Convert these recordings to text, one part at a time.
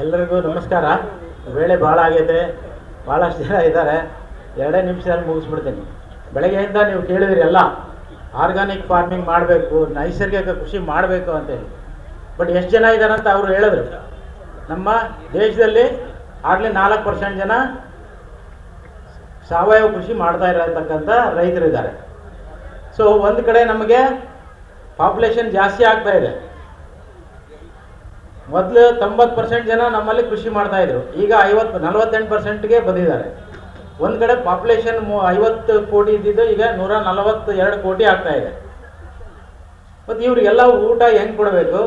ಎಲ್ಲರಿಗೂ ನಮಸ್ಕಾರ. ವೇಳೆ ಭಾಳ ಆಗೈತೆ, ಭಾಳಷ್ಟು ಜನ ಇದ್ದಾರೆ. ಎರಡೇ ನಿಮಿಷದಲ್ಲಿ ಮುಗಿಸ್ಬಿಡ್ತೀನಿ. ಬೆಳಗ್ಗೆಯಿಂದ ನೀವು ಕೇಳಿದ್ರಿ ಎಲ್ಲ, ಆರ್ಗಾನಿಕ್ ಫಾರ್ಮಿಂಗ್ ಮಾಡಬೇಕು, ನೈಸರ್ಗಿಕ ಕೃಷಿ ಮಾಡಬೇಕು ಅಂತೇಳಿ ಬಟ್ ಎಷ್ಟು ಜನ ಇದ್ದಾರೆ ಅಂತ ಅವರು ಹೇಳಿದ್ರು. ನಮ್ಮ ದೇಶದಲ್ಲಿ ಆಗಲೇ ನಾಲ್ಕು ಪರ್ಸೆಂಟ್ ಜನ ಸಾವಯವ ಕೃಷಿ ಮಾಡ್ತಾ ಇರತಕ್ಕಂಥ ರೈತರಿದ್ದಾರೆ. ಸೊ ಒಂದು ಕಡೆ ನಮಗೆ ಪಾಪ್ಯುಲೇಷನ್ ಜಾಸ್ತಿ ಆಗ್ತಾ ಇದೆ. ಮೊದಲು ತೊಂಬತ್ತು ಪರ್ಸೆಂಟ್ ಜನ ನಮ್ಮಲ್ಲಿ ಕೃಷಿ ಮಾಡ್ತಾ ಇದ್ರು. ಈಗ ಐವತ್ತು, ನಲವತ್ತೆಂಟು ಪರ್ಸೆಂಟ್ಗೆ ಬಂದಿದ್ದಾರೆ. ಒಂದು ಕಡೆ ಪಾಪ್ಯುಲೇಷನ್ ಐವತ್ತು ಕೋಟಿ ಇದ್ದಿದ್ದು, ಈಗ ನೂರ ನಲವತ್ತು ಎರಡು ಕೋಟಿ ಆಗ್ತಾ ಇದೆ. ಮತ್ತು ಇವ್ರಿಗೆಲ್ಲ ಊಟ ಹೆಂಗೆ ಕೊಡಬೇಕು?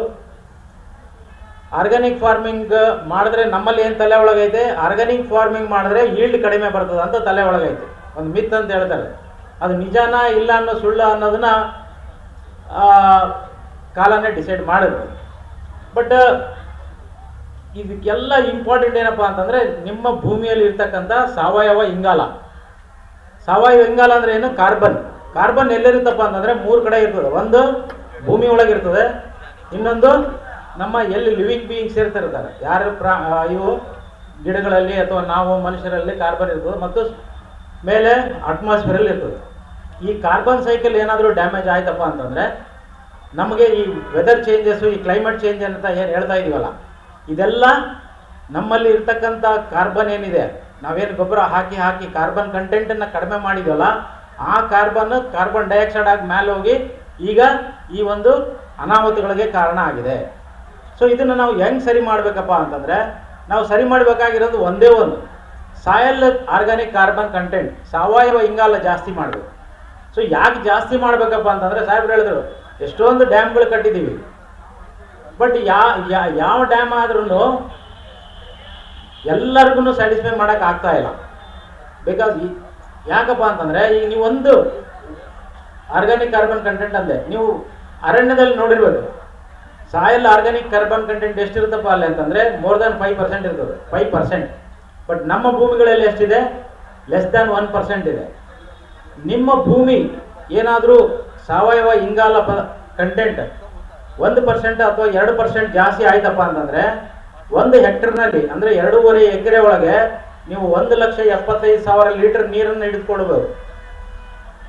ಆರ್ಗ್ಯಾನಿಕ್ ಫಾರ್ಮಿಂಗ್ ಮಾಡಿದ್ರೆ ನಮ್ಮಲ್ಲಿ ಏನು ತಲೆ ಒಳಗೈತೆ? ಆರ್ಗ್ಯಾನಿಕ್ ಫಾರ್ಮಿಂಗ್ ಮಾಡಿದ್ರೆ ಈಲ್ಡ್ ಕಡಿಮೆ ಬರ್ತದೆ ಅಂತ ತಲೆ ಒಳಗೈತೆ. ಒಂದು ಮಿತ್ ಅಂತ ಹೇಳ್ತಾರೆ. ಅದು ನಿಜಾನ ಇಲ್ಲ ಅನ್ನೋ ಸುಳ್ಳು ಅನ್ನೋದನ್ನ ಕಾಲನೇ ಡಿಸೈಡ್ ಮಾಡಿದ್ರು. ಬಟ್ ಇದಕ್ಕೆಲ್ಲ ಇಂಪಾರ್ಟೆಂಟ್ ಏನಪ್ಪ ಅಂತಂದ್ರೆ ನಿಮ್ಮ ಭೂಮಿಯಲ್ಲಿ ಇರ್ತಕ್ಕಂಥ ಸಾವಯವ ಇಂಗಾಲ. ಸಾವಯವ ಇಂಗಾಲ ಅಂದ್ರೆ ಏನು? ಕಾರ್ಬನ್ ಕಾರ್ಬನ್ ಎಲ್ಲಿರುತ್ತಪ್ಪ ಅಂತಂದ್ರೆ ಮೂರು ಕಡೆ ಇರ್ತದೆ. ಒಂದು ಭೂಮಿ ಒಳಗಿರ್ತದೆ. ಇನ್ನೊಂದು ನಮ್ಮ ಎಲ್ಲಿ ಲಿವಿಂಗ್ ಬೀಯಿಂಗ್ಸ್ ಇರ್ತಿರ್ತಾರೆ ಯಾರು ಪ್ರಾ ಇವು ಗಿಡಗಳಲ್ಲಿ ಅಥವಾ ನಾವು ಮನುಷ್ಯರಲ್ಲಿ ಕಾರ್ಬನ್ ಇರ್ತದೆ ಮತ್ತು ಮೇಲೆ ಅಟ್ಮಾಸ್ಫಿಯರಲ್ಲಿ ಇರ್ತದೆ. ಈ ಕಾರ್ಬನ್ ಸೈಕಲ್ ಏನಾದರೂ ಡ್ಯಾಮೇಜ್ ಆಯ್ತಪ್ಪ ಅಂತಂದ್ರೆ ನಮಗೆ ಈ ವೆದರ್ ಚೇಂಜಸ್ಸು ಈ ಕ್ಲೈಮೇಟ್ ಚೇಂಜ್ ಅಂತ ಏನು ಹೇಳ್ತಾ ಇದೀವಲ್ಲ ಇದೆಲ್ಲ ನಮ್ಮಲ್ಲಿ ಇರ್ತಕ್ಕಂಥ ಕಾರ್ಬನ್ ಏನಿದೆ? ನಾವೇನು ಗೊಬ್ಬರ ಹಾಕಿ ಹಾಕಿ ಕಾರ್ಬನ್ ಕಂಟೆಂಟನ್ನು ಕಡಿಮೆ ಮಾಡಿದ್ವಲ್ಲ, ಆ ಕಾರ್ಬನ್ ಕಾರ್ಬನ್ ಡೈಆಕ್ಸೈಡ್ ಆಗಿ ಮೇಲೆ ಹೋಗಿ ಈಗ ಈ ಒಂದು ಅನಾಹುತಗಳಿಗೆ ಕಾರಣ ಆಗಿದೆ. ಸೊ ಇದನ್ನು ನಾವು ಹೆಂಗೆ ಸರಿ ಮಾಡಬೇಕಪ್ಪ ಅಂತಂದರೆ, ನಾವು ಸರಿ ಮಾಡಬೇಕಾಗಿರೋದು ಒಂದೇ ಒಂದು ಸಾಯಲ್ ಆರ್ಗಾನಿಕ್ ಕಾರ್ಬನ್ ಕಂಟೆಂಟ್ ಸಾವಯವ ಇಂಗಾಲ ಜಾಸ್ತಿ ಮಾಡಬೇಕು. ಸೊ ಯಾಕೆ ಜಾಸ್ತಿ ಮಾಡಬೇಕಪ್ಪ ಅಂತಂದರೆ, ಸಾಹೇಬ್ರು ಹೇಳಿದ್ರು, ಎಷ್ಟೊಂದು ಡ್ಯಾಮ್ಗಳು ಕಟ್ಟಿದ್ದೀವಿ. ಬಟ್ ಯಾವ ಡ್ಯಾಮ್ ಆದ್ರೂ ಎಲ್ಲರಿಗೂ ಸ್ಯಾಟಿಸ್ಫೈ ಮಾಡೋಕೆ ಆಗ್ತಾ ಇಲ್ಲ. ಬಿಕಾಸ್ ಯಾಕಪ್ಪ ಅಂತಂದರೆ ಈಗ ನೀವು ಒಂದು ಆರ್ಗ್ಯಾನಿಕ್ ಕಾರ್ಬನ್ ಕಂಟೆಂಟ್ ಅಂದೆ ನೀವು ಅರಣ್ಯದಲ್ಲಿ ನೋಡಿರ್ಬೇಕು ಸಾಯಲ್ ಆರ್ಗ್ಯಾನಿಕ್ ಕಾರ್ಬನ್ ಕಂಟೆಂಟ್ ಎಷ್ಟಿರುತ್ತಪ್ಪ ಅಲ್ಲಿ ಅಂತಂದರೆ ಮೋರ್ ದನ್ ಫೈವ್ ಪರ್ಸೆಂಟ್ ಇರ್ತದೆ. ಫೈವ್ ಪರ್ಸೆಂಟ್ ಬಟ್ ನಮ್ಮ ಭೂಮಿಗಳಲ್ಲಿ ಎಷ್ಟಿದೆ? ಲೆಸ್ ದ್ಯಾನ್ ಒನ್ ಪರ್ಸೆಂಟ್ ಇದೆ. ನಿಮ್ಮ ಭೂಮಿ ಏನಾದರೂ ಸಾವಯವ ಇಂಗಾಲ ಕಂಟೆಂಟ್ ಒಂದು ಪರ್ಸೆಂಟ್ ಅಥವಾ ಎರಡು ಪರ್ಸೆಂಟ್ ಜಾಸ್ತಿ ಆಯ್ತಪ್ಪ ಅಂತಂದ್ರೆ ಒಂದು ಹೆಕ್ಟರ್ನಲ್ಲಿ, ಅಂದ್ರೆ ಎರಡೂವರೆ ಎಕರೆ ಒಳಗೆ ನೀವು ಒಂದು ಲಕ್ಷ ಎಪ್ಪತ್ತೈದು ಸಾವಿರ ಲೀಟರ್ ನೀರನ್ನು ಹಿಡಿದುಕೊಳ್ಬೇಕು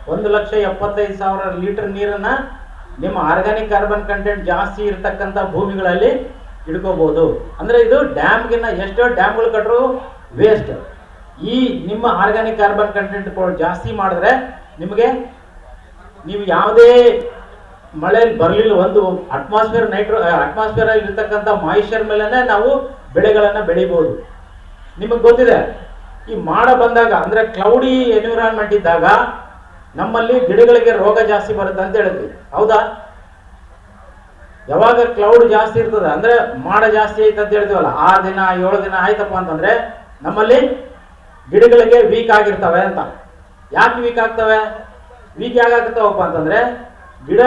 ಒಂದು ಲಕ್ಷ ಎಪ್ಪತ್ತೈದು ಸಾವಿರ ಲೀಟರ್ ನೀರನ್ನ ನಿಮ್ಮ ಆರ್ಗಾನಿಕ್ ಕಾರ್ಬನ್ ಕಂಟೆಂಟ್ ಜಾಸ್ತಿ ಇರತಕ್ಕಂಥ ಭೂಮಿಗಳಲ್ಲಿ ಹಿಡ್ಕೋಬಹುದು ಅಂದ್ರೆ ಇದು ಡ್ಯಾಮ್ಗಿನ್ನ ಎಷ್ಟೋ ಡ್ಯಾಮ್ಗಳು ಕಟ್ಟರು ವೇಸ್ಟ್ ಈ ನಿಮ್ಮ ಆರ್ಗಾನಿಕ್ ಕಾರ್ಬನ್ ಕಂಟೆಂಟ್ ಜಾಸ್ತಿ ಮಾಡಿದ್ರೆ ನಿಮಗೆ ನೀವು ಯಾವುದೇ ಮಳೆ ಬರಲಿಲ್ಲ, ಒಂದು ಅಟ್ಮಾಸ್ಫಿಯರ್ ನೈಟ್ರೋ ಅಟ್ಮಾಸ್ಫಿಯರ್ ಇರ್ತಕ್ಕಂಥ ಮಾಯಿಶ್ಚರ್ ಮೇಲೆನೆ ನಾವು ಬೆಳೆಗಳನ್ನು ಬೆಳಿಬಹುದು ನಿಮಗೆ ಗೊತ್ತಿದೆ, ಈ ಮಾಡ ಬಂದಾಗ, ಅಂದ್ರೆ ಕ್ಲೌಡಿ ಎನ್ವಿರಾನ್ಮೆಂಟ್ ಇದ್ದಾಗ, ನಮ್ಮಲ್ಲಿ ಗಿಡಗಳಿಗೆ ರೋಗ ಜಾಸ್ತಿ ಬರುತ್ತೆ ಅಂತ ಹೇಳಿದ್ವಿ. ಹೌದಾ? ಯಾವಾಗ ಕ್ಲೌಡ್ ಜಾಸ್ತಿ ಇರ್ತದೆ, ಅಂದ್ರೆ ಮಾಡ ಜಾಸ್ತಿ ಐತೆ ಅಂತ ಹೇಳ್ತೀವಲ್ಲ ಆರು ದಿನ, ಏಳು ದಿನ ಆಯ್ತಪ್ಪ ಅಂತಂದ್ರೆ, ನಮ್ಮಲ್ಲಿ ಗಿಡಗಳಿಗೆ ವೀಕ್ ಆಗಿರ್ತವೆ ಅಂತ. ಯಾಕೆ ವೀಕ್ ಆಗ್ತವೆ? ವೀಕ್ ಯಾಕಾಗ್ತಾವಪ್ಪ ಅಂತಂದ್ರೆ ಗಿಡ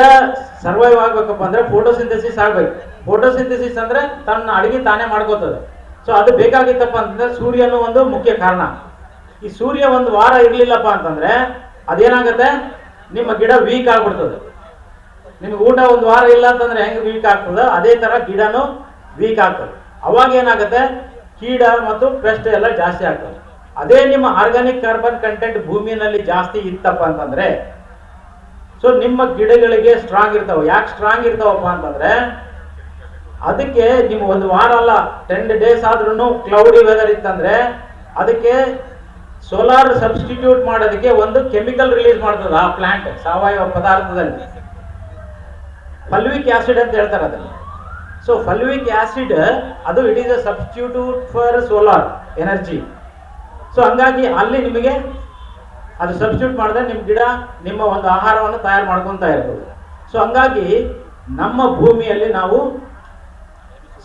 ಸರ್ವೈವ್ ಆಗ್ಬೇಕಪ್ಪ ಅಂದ್ರೆ ಫೋಟೋಸಿಂಥಸಿಸ್ ಆಗ್ಬೇಕು. ಫೋಟೋಸಿಂಥಸಿಸ್ ಅಂದ್ರೆ ತನ್ನ ಅಡಿಗೆ ತಾನೇ ಮಾಡ್ಕೋತದೆ. ಸೊ ಅದು ಬೇಕಾಗಿತ್ತಪ್ಪ ಅಂತಂದ್ರೆ ಸೂರ್ಯನು ಒಂದು ಮುಖ್ಯ ಕಾರಣ. ಈ ಸೂರ್ಯ ಒಂದು ವಾರ ಇರ್ಲಿಲ್ಲಪ್ಪ ಅಂತಂದ್ರೆ ಅದೇನಾಗುತ್ತೆ? ನಿಮ್ಮ ಗಿಡ ವೀಕ್ ಆಗ್ಬಿಡ್ತದೆ. ನಿಮ್ಗೆ ಊಟ ಒಂದು ವಾರ ಇಲ್ಲ ಅಂತಂದ್ರೆ ಹೆಂಗೆ ವೀಕ್ ಆಗ್ತದೆ? ಅದೇ ತರ ಗಿಡನು ವೀಕ್ ಆಗ್ತದೆ. ಅವಾಗ ಏನಾಗುತ್ತೆ? ಕೀಡ ಮತ್ತು ಪೆಸ್ಟ್ ಎಲ್ಲ ಜಾಸ್ತಿ ಆಗ್ತದೆ. ಅದೇ ನಿಮ್ಮ ಆರ್ಗಾನಿಕ್ ಕಾರ್ಬನ್ ಕಂಟೆಂಟ್ ಭೂಮಿಯಲ್ಲಿ ಜಾಸ್ತಿ ಇತ್ತಪ್ಪ ಅಂತಂದ್ರೆ ಸೊ ನಿಮ್ಮ ಗಿಡಗಳಿಗೆ ಸ್ಟ್ರಾಂಗ್ ಇರ್ತಾವೆ. ಯಾಕೆ ಸ್ಟ್ರಾಂಗ್ ಇರ್ತಾವಪ್ಪ ಅಂತಂದ್ರೆ, ಅದಕ್ಕೆ ನೀವು ಒಂದು ವಾರ ಅಲ್ಲ ಟೆನ್ ಡೇಸ್ ಆದ್ರೂ ಕ್ಲೌಡಿ ವೆದರ್ ಇತ್ತಂದ್ರೆ, ಅದಕ್ಕೆ ಸೋಲಾರ್ ಸಬ್ಸ್ಟಿಟ್ಯೂಟ್ ಮಾಡೋದಕ್ಕೆ ಒಂದು ಕೆಮಿಕಲ್ ರಿಲೀಸ್ ಮಾಡ್ತದ ಆ ಪ್ಲಾಂಟ್ ಸಾವಯವ ಪದಾರ್ಥದಲ್ಲಿ. ಫಲ್ವಿಕ್ ಆಸಿಡ್ ಅಂತ ಹೇಳ್ತಾರೆ ಅದನ್ನು. ಸೊ ಫಲ್ವಿಕ್ ಆಸಿಡ್ ಅದು it is a substitute for solar energy so ಹಂಗಾಗಿ ಅಲ್ಲಿ ನಿಮಗೆ ಅದು ಸಬ್ಸ್ಟಿಟ್ಯೂಟ್ ಮಾಡಿದ್ರೆ ನಿಮ್ಮ ಗಿಡ ನಿಮ್ಮ ಒಂದು ಆಹಾರವನ್ನು ತಯಾರು ಮಾಡ್ಕೊತಾ ಇರ್ತದೆ. ಸೊ ಹಂಗಾಗಿ ನಮ್ಮ ಭೂಮಿಯಲ್ಲಿ ನಾವು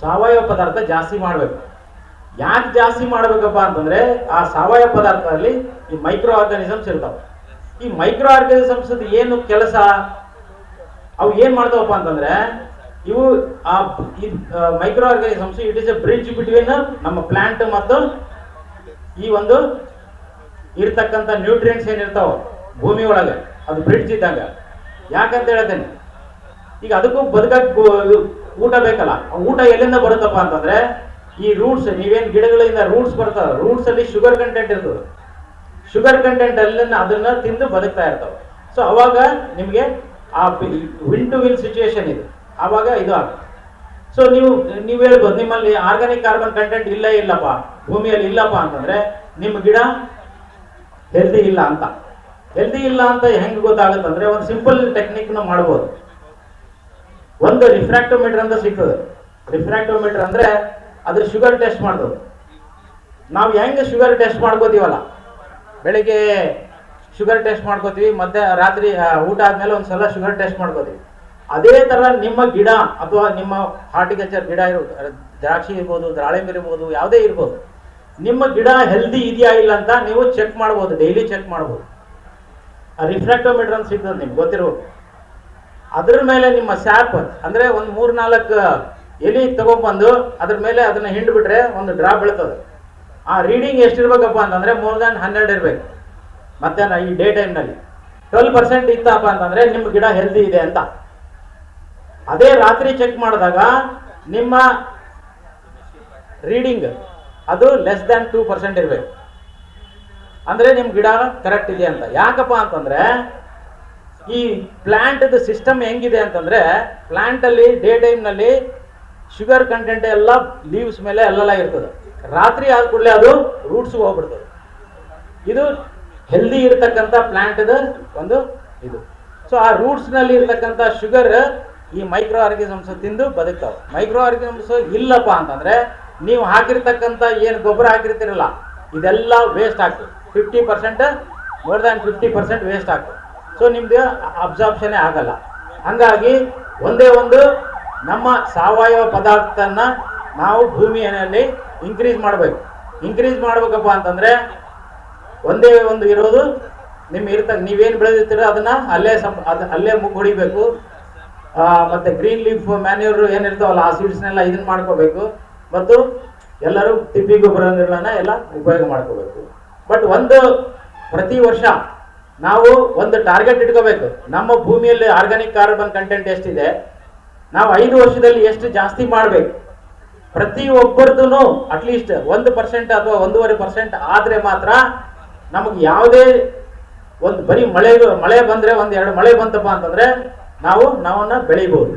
ಸಾವಯವ ಪದಾರ್ಥ ಜಾಸ್ತಿ ಮಾಡಬೇಕು. ಯಾಕೆ ಜಾಸ್ತಿ ಮಾಡಬೇಕಪ್ಪ ಅಂತಂದ್ರೆ ಆ ಸಾವಯವ ಪದಾರ್ಥದಲ್ಲಿ ಈ ಮೈಕ್ರೋ ಆರ್ಗಾನಿಸಮ್ಸ್ ಇರ್ತಾವೆ. ಈ ಮೈಕ್ರೋ ಆರ್ಗಾನಿಸಮ್ಸ್ ಏನು ಕೆಲಸ? ಅವು ಏನ್ ಮಾಡ್ತಾವಪ್ಪ ಅಂತಂದ್ರೆ ಇವು ಆ microorganisms it is a bridge between ನಮ್ಮ ಪ್ಲಾಂಟ್ ಮತ್ತು ಈ ಒಂದು ಇರ್ತಕ್ಕಂಥ ನ್ಯೂಟ್ರಿಯೆಂಟ್ಸ್ ಏನಿರ್ತಾವ ಭೂಮಿ ಒಳಗೆ, ಅದು ಬ್ರಿಡ್ಜ್ ಇದ್ದಾಗ. ಯಾಕಂತ ಹೇಳ್ತೇನೆ ಈಗ ಅದಕ್ಕೂ ಬದುಕಕ್ಕೆ ಊಟ ಬೇಕಲ್ಲ ಊಟ ಎಲ್ಲಿಂದ ಬರುತ್ತಪ್ಪ ಅಂತಂದ್ರೆ, ಈ ರೂಟ್ಸ್ ನೀವೇನು ಗಿಡಗಳಿಂದ ರೂಟ್ಸ್ ಬರ್ತಾವ ರೂಟ್ಸ್ ಅಲ್ಲಿ ಶುಗರ್ ಕಂಟೆಂಟ್ ಇರ್ತದೆ. ಶುಗರ್ ಕಂಟೆಂಟ್ ಅಲ್ಲಿ ಅದನ್ನ ತಿಂದು ಬದುಕ್ತಾ ಇರ್ತಾವೆ. ಸೊ ಅವಾಗ ನಿಮಗೆ ಆ ವಿನ್ ಟು ವಿನ್ ಸಿಚುವೇಶನ್ ಇದೆ. ಆವಾಗ ಇದು ಆಗುತ್ತೆ. ಸೊ ನೀವು ನೀವು ಹೇಳ್ಬೋದು, ನಿಮ್ಮಲ್ಲಿ ಆರ್ಗಾನಿಕ್ ಕಾರ್ಬನ್ ಕಂಟೆಂಟ್ ಇಲ್ಲೇ ಇಲ್ಲಪ್ಪ, ಭೂಮಿಯಲ್ಲಿ ಇಲ್ಲಪ್ಪ ಅಂತಂದ್ರೆ, ನಿಮ್ಮ ಗಿಡ ಹೆಲ್ದಿ ಇಲ್ಲ ಅಂತ. ಹೆಲ್ದಿ ಇಲ್ಲ ಅಂತ ಹೆಂಗೆ ಗೊತ್ತಾಗುತ್ತೆ ಅಂದ್ರೆ ಒಂದು ಸಿಂಪಲ್ ಟೆಕ್ನಿಕ್ನ ಮಾಡ್ಬೋದು. ಒಂದು ರಿಫ್ರಾಕ್ಟೋಮೀಟರ್ ಅಂತ ಸಿಗ್ತದೆ. ರಿಫ್ರಾಕ್ಟೋಮೀಟರ್ ಅಂದ್ರೆ ಅದ್ರ ಶುಗರ್ ಟೆಸ್ಟ್ ಮಾಡೋದು ನಾವು ಹೆಂಗೆ ಶುಗರ್ ಟೆಸ್ಟ್ ಮಾಡ್ಕೋತೀವಲ್ಲ? ಬೆಳಿಗ್ಗೆ ಶುಗರ್ ಟೆಸ್ಟ್ ಮಾಡ್ಕೋತೀವಿ ಮಧ್ಯ ರಾತ್ರಿ ಊಟ ಆದ್ಮೇಲೆ ಒಂದ್ಸಲ ಶುಗರ್ ಟೆಸ್ಟ್ ಮಾಡ್ಕೋತೀವಿ. ಅದೇ ತರ ನಿಮ್ಮ ಗಿಡ ಅಥವಾ ನಿಮ್ಮ ಹಾರ್ಟಿಕಲ್ಚರ್ ಗಿಡ ಇರ್ಬೋದು, ದ್ರಾಕ್ಷಿ ಇರ್ಬೋದು ದಾಳಿಂಬೆ ಇರ್ಬೋದು, ಯಾವುದೇ ಇರ್ಬೋದು. ನಿಮ್ಮ ಗಿಡ ಹೆಲ್ದಿ ಇದೆಯಾ ಇಲ್ಲ ಅಂತ ನೀವು ಚೆಕ್ ಮಾಡ್ಬೋದು ಡೈಲಿ ಚೆಕ್ ಮಾಡ್ಬೋದು. ರಿಫ್ರಾಕ್ಟೋಮೀಟರ್ ಅಂತ ಸಿಗ್ತದೆ ನಿಮ್ಗೆ ಗೊತ್ತಿರ್ಬೋದು ಅದ್ರ ಮೇಲೆ ನಿಮ್ಮ ಸ್ಯಾಪ್ ಅಂದ್ರೆ ಒಂದು ಮೂರ್ ನಾಲ್ಕು ಎಲಿ ತಗೊಂಡ್ಬಂದು ಅದ್ರ ಮೇಲೆ ಅದನ್ನ ಹಿಂಡ್ಬಿಟ್ರೆ ಒಂದು ಡ್ರಾಪ್ ಬೀಳ್ತದೆ. ಆ ರೀಡಿಂಗ್ ಎಷ್ಟಿರ್ಬೇಕಪ್ಪ ಅಂತಂದ್ರೆ ಮೋರ್ ದ್ಯಾನ್ ಹನ್ನೆರಡು ಇರ್ಬೇಕು. ಮಧ್ಯಾಹ್ನ, ಈ ಡೇ ಟೈಮ್ನಲ್ಲಿ ಟ್ವೆಲ್ ಪರ್ಸೆಂಟ್ ಇತ್ತಪ್ಪ ಅಂತಂದ್ರೆ ನಿಮ್ಮ ಗಿಡ ಹೆಲ್ದಿ ಇದೆ ಅಂತ. ಅದೇ ರಾತ್ರಿ ಚೆಕ್ ಮಾಡಿದಾಗ ನಿಮ್ಮ ರೀಡಿಂಗ್ ಅದು ಲೆಸ್ ದ್ಯಾನ್ ಟೂ ಪರ್ಸೆಂಟ್ ಇರಬೇಕು. ಅಂದ್ರೆ ನಿಮ್ಮ ಗಿಡ ಕರೆಕ್ಟ್ ಇದೆ ಅಂತ. ಯಾಕಪ್ಪ ಅಂತಂದ್ರೆ ಈ ಪ್ಲಾಂಟ್ ಸಿಸ್ಟಮ್ ಹೆಂಗಿದೆ ಅಂತಂದ್ರೆ ಪ್ಲಾಂಟ್ ಅಲ್ಲಿ ಡೇ ಟೈಮ್ನಲ್ಲಿ ಶುಗರ್ ಕಂಟೆಂಟ್ ಎಲ್ಲ ಲೀವ್ಸ್ ಮೇಲೆ ಅಲ್ಲೆಲ್ಲ ಇರ್ತದೆ. ರಾತ್ರಿ ಆದ ಕೂಡಲೇ ಅದು ರೂಟ್ಸ್ ಹೋಗ್ಬಿಡ್ತದೆ. ಇದು ಹೆಲ್ದಿ ಇರತಕ್ಕಂಥ ಪ್ಲಾಂಟ್ ಒಂದು ಇದು. ಸೊ ಆ ರೂಟ್ಸ್ನಲ್ಲಿ ಇರ್ತಕ್ಕಂಥ ಶುಗರ್ ಈ ಮೈಕ್ರೋ ಆರ್ಗಿಸಮ್ಸ್ ತಿಂದು ಬದುಕ್ತಾವೆ. ಮೈಕ್ರೋ ಆರ್ಗಿಸಮ್ಸ್ ಇಲ್ಲಪ್ಪ ಅಂತಂದ್ರೆ ನೀವು ಹಾಕಿರ್ತಕ್ಕಂಥ ಏನು ಗೊಬ್ಬರ ಹಾಕಿರ್ತೀರಲ್ಲ, ಇದೆಲ್ಲ ವೇಸ್ಟ್ ಆಗ್ತದೆ. Fifty percent more than fifty percent waste ಆಗ್ತದೆ. ಸೊ ನಿಮ್ದು ಅಬ್ಸಾರ್ಪ್ಷನೇ ಆಗಲ್ಲ. ಹಂಗಾಗಿ ಒಂದೇ ಒಂದು ನಮ್ಮ ಸಾವಯವ ಪದಾರ್ಥನ ನಾವು ಭೂಮಿಯಲ್ಲಿ ಇನ್ಕ್ರೀಸ್ ಮಾಡಬೇಕು. ಇನ್ಕ್ರೀಸ್ ಮಾಡ್ಬೇಕಪ್ಪ ಅಂತಂದ್ರೆ ಒಂದೇ ಒಂದು ಇರೋದು ನಿಮ್ಮ ಇರ್ತ, ನೀವೇನು ಬೆಳೆದಿರ್ತೀರ ಅದನ್ನ ಅಲ್ಲೇ ಸಂ ಅಲ್ಲೇ ಮುಗ್ ಹೊಡಿಬೇಕು. ಮತ್ತೆ ಗ್ರೀನ್ ಲೀಫ್ ಮ್ಯಾನ್ಯೂರ್ ಏನಿರ್ತಾವಲ್ಲ, ಆ ಸೀಡ್ಸ್ನೆಲ್ಲ ಇದನ್ನ ಮಾಡ್ಕೋಬೇಕು. ಮತ್ತು ಎಲ್ಲರೂ ತಿಪ್ಪಿ ಗೊಬ್ಬರಗಳನ್ನ ಎಲ್ಲ ಉಪಯೋಗ ಮಾಡ್ಕೋಬೇಕು. ಬಟ್ ಒಂದು ಪ್ರತಿ ವರ್ಷ ನಾವು ಒಂದು ಟಾರ್ಗೆಟ್ ಇಟ್ಕೋಬೇಕು. ನಮ್ಮ ಭೂಮಿಯಲ್ಲಿ ಆರ್ಗಾನಿಕ್ ಕಾರ್ಬನ್ ಕಂಟೆಂಟ್ ಎಷ್ಟಿದೆ, ನಾವು ಐದು ವರ್ಷದಲ್ಲಿ ಎಷ್ಟು ಜಾಸ್ತಿ ಮಾಡಬೇಕು? ಪ್ರತಿ ಒಬ್ಬರದ್ದು ಅಟ್ಲೀಸ್ಟ್ ಒಂದು ಪರ್ಸೆಂಟ್ ಅಥವಾ ಒಂದೂವರೆ ಪರ್ಸೆಂಟ್ ಆದ್ರೆ ಮಾತ್ರ ನಮಗೆ ಯಾವುದೇ ಒಂದು ಬರೀ ಮಳೆ ಮಳೆ ಬಂದ್ರೆ ಒಂದು ಎರಡು ಮಳೆ ಬಂತಪ್ಪ ಅಂತಂದ್ರೆ ನಾವು ನಾವನ್ನ ಬೆಳಿಬಹುದು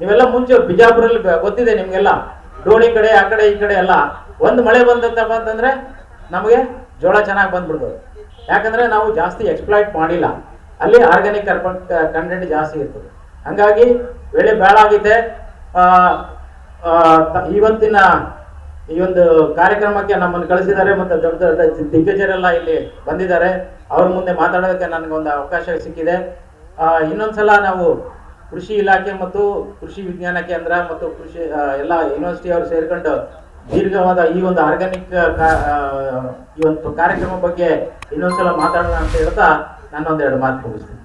ನೀವೆಲ್ಲ ಮುಂಚೆ ಬಿಜಾಪುರಲ್ಲಿ ಗೊತ್ತಿದೆ ನಿಮ್ಗೆಲ್ಲ. ಡೋಣಿ ಕಡೆ, ಆ ಕಡೆ, ಈ ಕಡೆ ಎಲ್ಲ. ಒಂದು ಮಳೆ ಬಂದತ್ತಪ್ಪ ಅಂತಂದ್ರೆ ನಮಗೆ ಜೋಳ ಚೆನ್ನಾಗಿ ಬಂದ್ಬಿಡ್ತದೆ. ಯಾಕಂದ್ರೆ ನಾವು ಜಾಸ್ತಿ ಎಕ್ಸ್ಪ್ಲಾಯ್ಟ್ ಮಾಡಿಲ್ಲ. ಅಲ್ಲಿ ಆರ್ಗ್ಯಾನಿಕ್ ಕಂಟೆಂಟ್ ಜಾಸ್ತಿ ಇರ್ತದೆ. ಹಂಗಾಗಿ ಬೆಳೆ ಬೇಳಾಗಿದೆ ಇವತ್ತಿನ ಈ ಒಂದು ಕಾರ್ಯಕ್ರಮಕ್ಕೆ ನಮ್ಮನ್ನು ಕಳಿಸಿದ್ದಾರೆ ಮತ್ತು ದೊಡ್ಡ ದೊಡ್ಡ ದಿಗ್ಗಜರೆಲ್ಲ ಇಲ್ಲಿ ಬಂದಿದ್ದಾರೆ. ಅವ್ರ ಮುಂದೆ ಮಾತಾಡೋದಕ್ಕೆ ನನಗೊಂದು ಅವಕಾಶ ಸಿಕ್ಕಿದೆ. ಇನ್ನೊಂದ್ಸಲ ನಾವು ಕೃಷಿ ಇಲಾಖೆ ಮತ್ತು ಕೃಷಿ ವಿಜ್ಞಾನ ಕೇಂದ್ರ ಮತ್ತು ಕೃಷಿ ಎಲ್ಲ ಯೂನಿವರ್ಸಿಟಿ ಅವರು ಸೇರ್ಕೊಂಡು ದೀರ್ಘವಾದ ಈ ಒಂದು ಆರ್ಗ್ಯಾನಿಕ್ ಈ ಒಂದು ಕಾರ್ಯಕ್ರಮ ಬಗ್ಗೆ ಇನ್ನೊಂದ್ಸಲ ಮಾತಾಡೋಣ ಅಂತ ಹೇಳ್ತಾ ನಾನು ಒಂದೆರಡು ಮಾತು ಮುಗಿಸ್ತೀನಿ.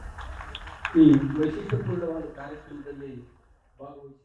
ಈ ವೈಶಿಷ್ಟ್ಯಪೂರ್ಣವಾದ ಕಾರ್ಯಕ್ರಮದಲ್ಲಿ ಭಾಗವಹಿಸಿ